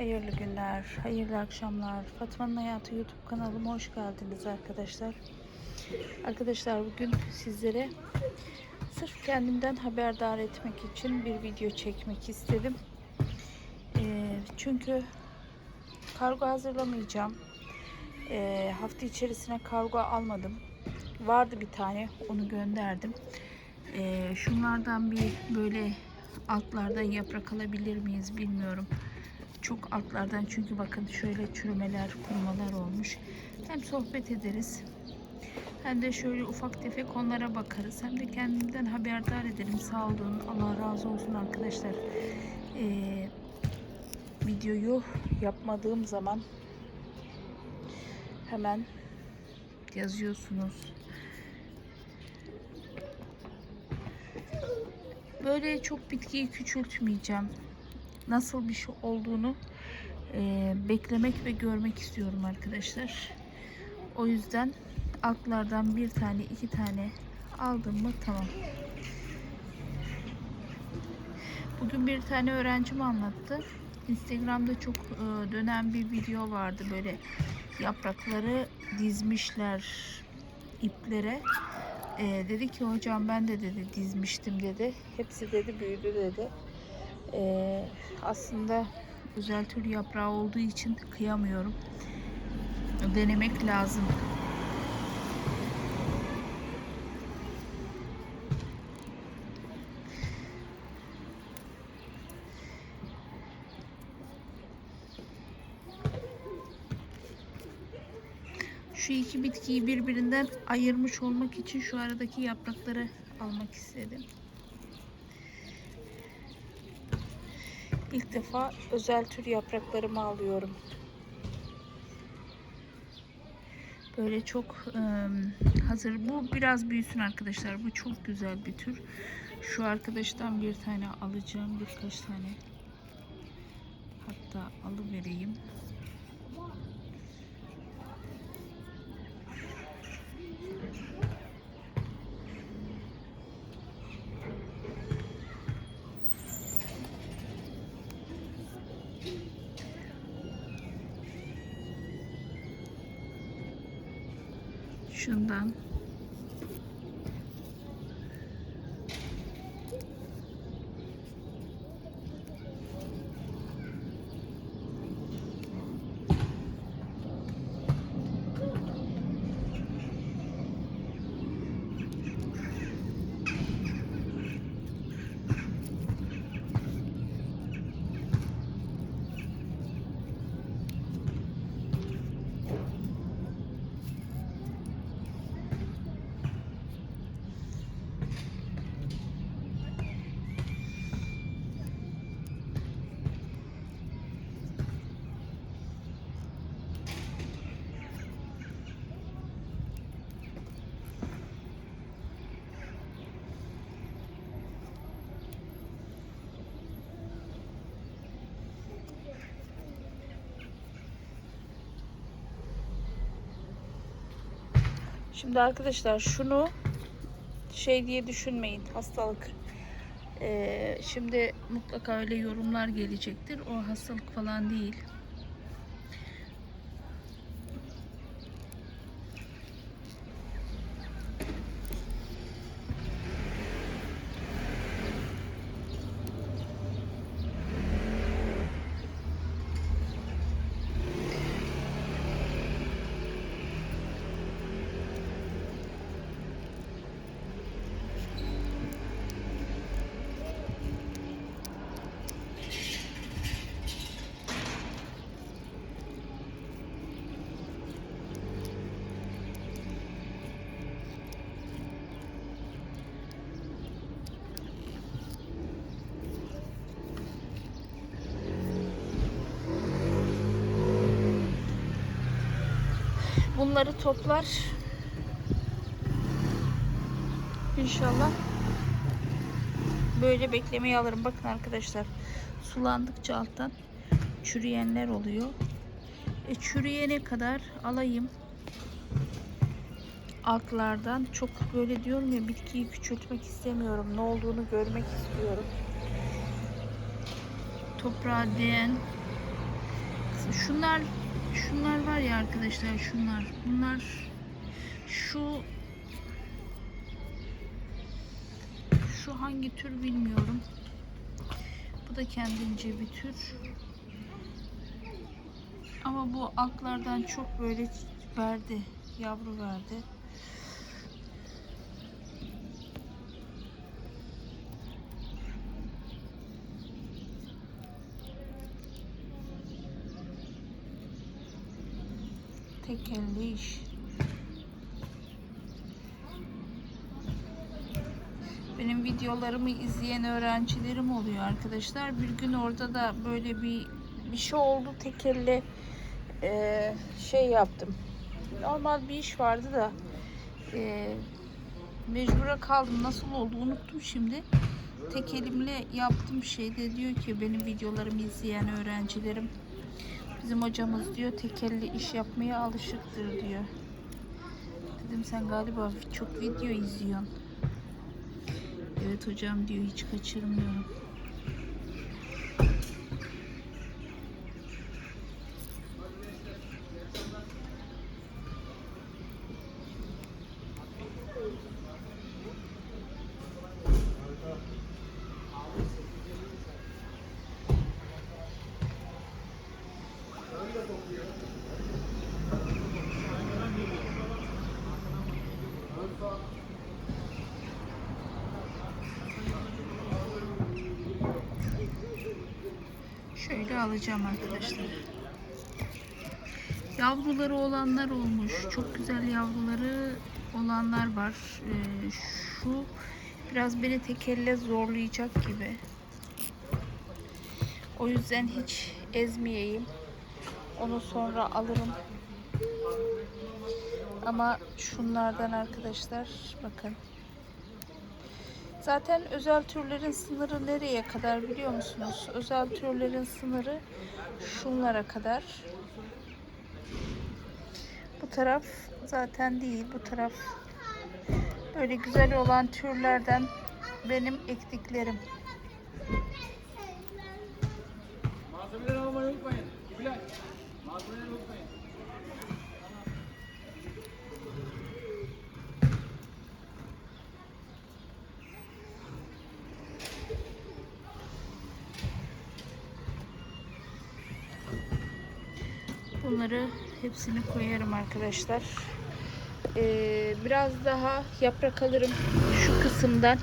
Hayırlı günler, hayırlı akşamlar. Fatma'nın Hayatı YouTube kanalıma hoş geldiniz arkadaşlar. Arkadaşlar bugün sizlere sırf kendimden haberdar etmek için bir video çekmek istedim. Ee, çünkü kargo hazırlamayacağım. Ee, hafta içerisine kargo almadım. Vardı bir tane, onu gönderdim. Ee, şunlardan bir böyle altlardan yaprak alabilir miyiz bilmiyorum. Çok altlardan çünkü bakın şöyle çürümeler, kurumalar olmuş. Hem sohbet ederiz hem de şöyle ufak tefek onlara bakarız. Hem de kendimden haberdar ederim. Sağ olun. Allah razı olsun arkadaşlar. Ee, videoyu yapmadığım zaman hemen yazıyorsunuz. Böyle çok bitkiyi küçültmeyeceğim. Nasıl bir şey olduğunu e, beklemek ve görmek istiyorum arkadaşlar. O yüzden altlardan bir tane iki tane aldım mı tamam. Bugün bir tane öğrencim anlattı. Instagram'da çok e, dönen bir video vardı böyle yaprakları dizmişler iplere. E, dedi ki hocam ben de dedi dizmiştim dedi. Hepsi dedi büyüdü dedi. E, aslında özel tür yaprağı olduğu için kıyamıyorum. Denemek lazım. Şu iki bitkiyi birbirinden ayırmış olmak için şu aradaki yaprakları almak istedim. İlk defa özel tür yapraklarımı alıyorum. Böyle çok ım, hazır. Bu biraz büyüsün arkadaşlar. Bu çok güzel bir tür. Şu arkadaştan bir tane alacağım. Birkaç tane. Hatta alıvereyim. Şundan. Şimdi arkadaşlar şunu şey diye düşünmeyin hastalık. Ee, şimdi mutlaka öyle yorumlar gelecektir. O hastalık falan değil. Bunları toplar. İnşallah böyle beklemeye alırım. Bakın arkadaşlar sulandıkça alttan çürüyenler oluyor. E, çürüyene kadar alayım altlardan. Çok böyle diyorum ya bitkiyi küçültmek istemiyorum. Ne olduğunu görmek istiyorum. Toprağa değen Şunlar şunlar var ya arkadaşlar şunlar. Bunlar şu şu hangi tür bilmiyorum. Bu da kendince bir tür. Ama bu altlardan çok böyle verdi. Yavru verdi. Tekelli iş. Benim videolarımı izleyen öğrencilerim oluyor arkadaşlar. Bir gün orada da böyle bir bir şey oldu tekelli eee, şey yaptım. Normal bir iş vardı da eee mecbura kaldım. Nasıl oldu unuttum şimdi. Tek elimle yaptım şeyde diyor ki benim videolarımı izleyen öğrencilerim bizim hocamız diyor tekelli iş yapmaya alışıktır diyor. Dedim sen galiba çok video izliyorsun. Evet hocam diyor hiç kaçırmıyorum. Şöyle alacağım arkadaşlar. Yavruları olanlar olmuş. Çok güzel yavruları olanlar var. Ee, şu biraz beni tekelle zorlayacak gibi. O yüzden hiç ezmeyeyim. Onu sonra alırım. Ama şunlardan arkadaşlar bakın. Zaten özel türlerin sınırı nereye kadar biliyor musunuz? Özel türlerin sınırı şunlara kadar. Bu taraf zaten değil. Bu taraf böyle güzel olan türlerden benim ektiklerim. Malzemeleri almayı unutmayın. Malzemeleri unutmayın. Bunları hepsini koyarım arkadaşlar. Ee, biraz daha yaprak alırım şu kısımdan.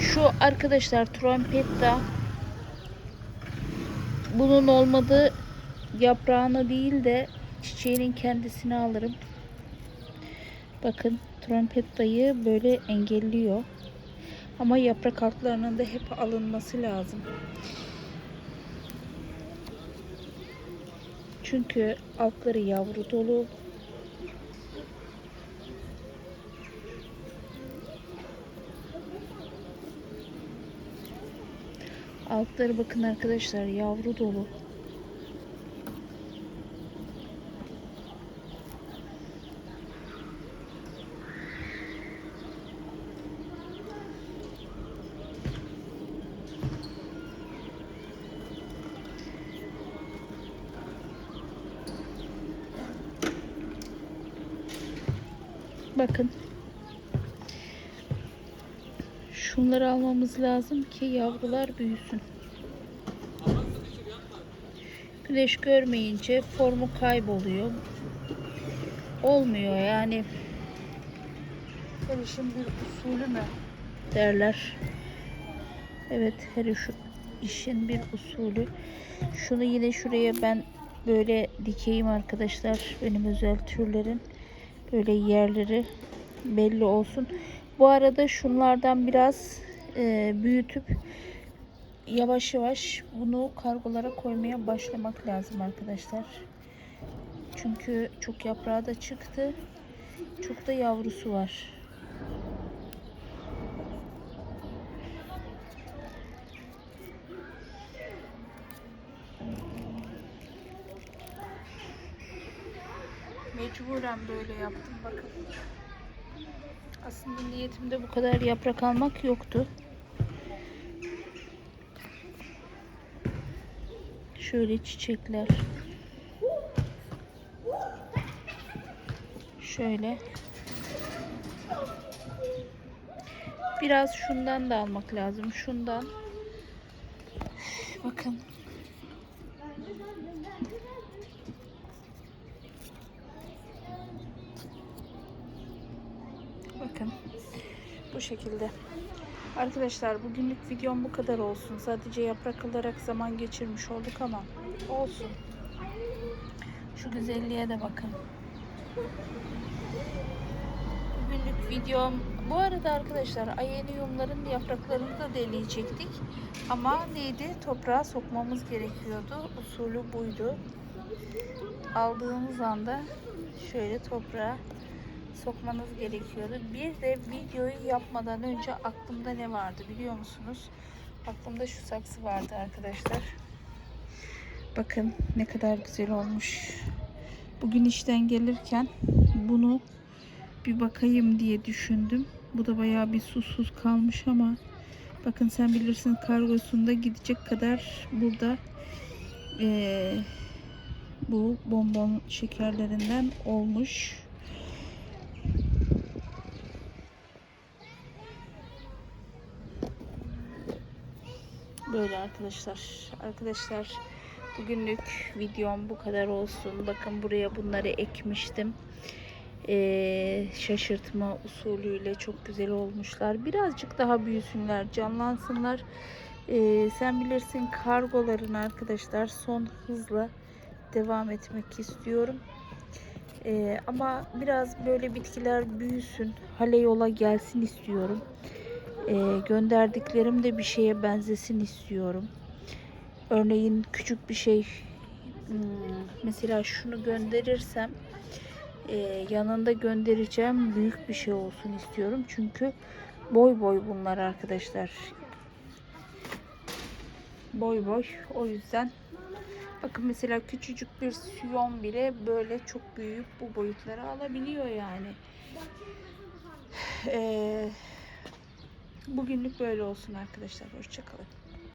Şu arkadaşlar trompetta bunun olmadığı yaprağını değil de çiçeğinin kendisini alırım. Bakın trompettayı böyle engelliyor. Ama yaprak altlarının da hep alınması lazım. Çünkü altları yavru dolu. Altları bakın arkadaşlar yavru dolu. Bakın. Şunları almamız lazım ki yavrular büyüsün. Güneş görmeyince formu kayboluyor. Olmuyor yani. Her işin bir usulü mü derler. Evet her iş- işin bir usulü. Şunu yine şuraya ben böyle dikeyim arkadaşlar. Benim özel türlerin böyle yerleri belli olsun. Bu arada şunlardan biraz e, büyütüp yavaş yavaş bunu kargolara koymaya başlamak lazım arkadaşlar. Çünkü çok yaprağı da çıktı. Çok da yavrusu var. Mecburen böyle yaptım bakın. Aslında niyetimde bu kadar yaprak almak yoktu. Şöyle çiçekler. Şöyle. Biraz şundan da almak lazım. Şundan. Bakın. Şekilde. Arkadaşlar bugünlük videom bu kadar olsun. Sadece yaprak alarak zaman geçirmiş olduk ama olsun. Şu güzelliğe de bakın. Bugünlük videom bu arada arkadaşlar ayeniyumların yapraklarını da deneyecektik. Ama neydi? Toprağa sokmamız gerekiyordu. Usulü buydu. Aldığımız anda şöyle toprağa sokmanız gerekiyordu. Bir de videoyu yapmadan önce aklımda ne vardı biliyor musunuz? Aklımda şu saksı vardı arkadaşlar. Bakın ne kadar güzel olmuş. Bugün işten gelirken bunu bir bakayım diye düşündüm. Bu da bayağı bir susuz kalmış ama bakın sen bilirsin kargosunda gidecek kadar burada eee, bu bonbon şekerlerinden olmuş. Böyle arkadaşlar. Arkadaşlar bugünlük videom bu kadar olsun. Bakın buraya bunları ekmiştim. Ee, şaşırtma usulüyle çok güzel olmuşlar. Birazcık daha büyüsünler, canlansınlar. Ee, sen bilirsin kargoların arkadaşlar son hızla devam etmek istiyorum. Ee, ama biraz böyle bitkiler büyüsün, hale yola gelsin istiyorum. Ee, gönderdiklerim de bir şeye benzesin istiyorum. Örneğin küçük bir şey hmm, mesela şunu gönderirsem e, yanında göndereceğim büyük bir şey olsun istiyorum. Çünkü boy boy bunlar arkadaşlar. Boy boy. O yüzden bakın mesela küçücük bir siyon bile böyle çok büyük bu boyutları alabiliyor yani. Eee Bugünlük böyle olsun arkadaşlar. Hoşçakalın.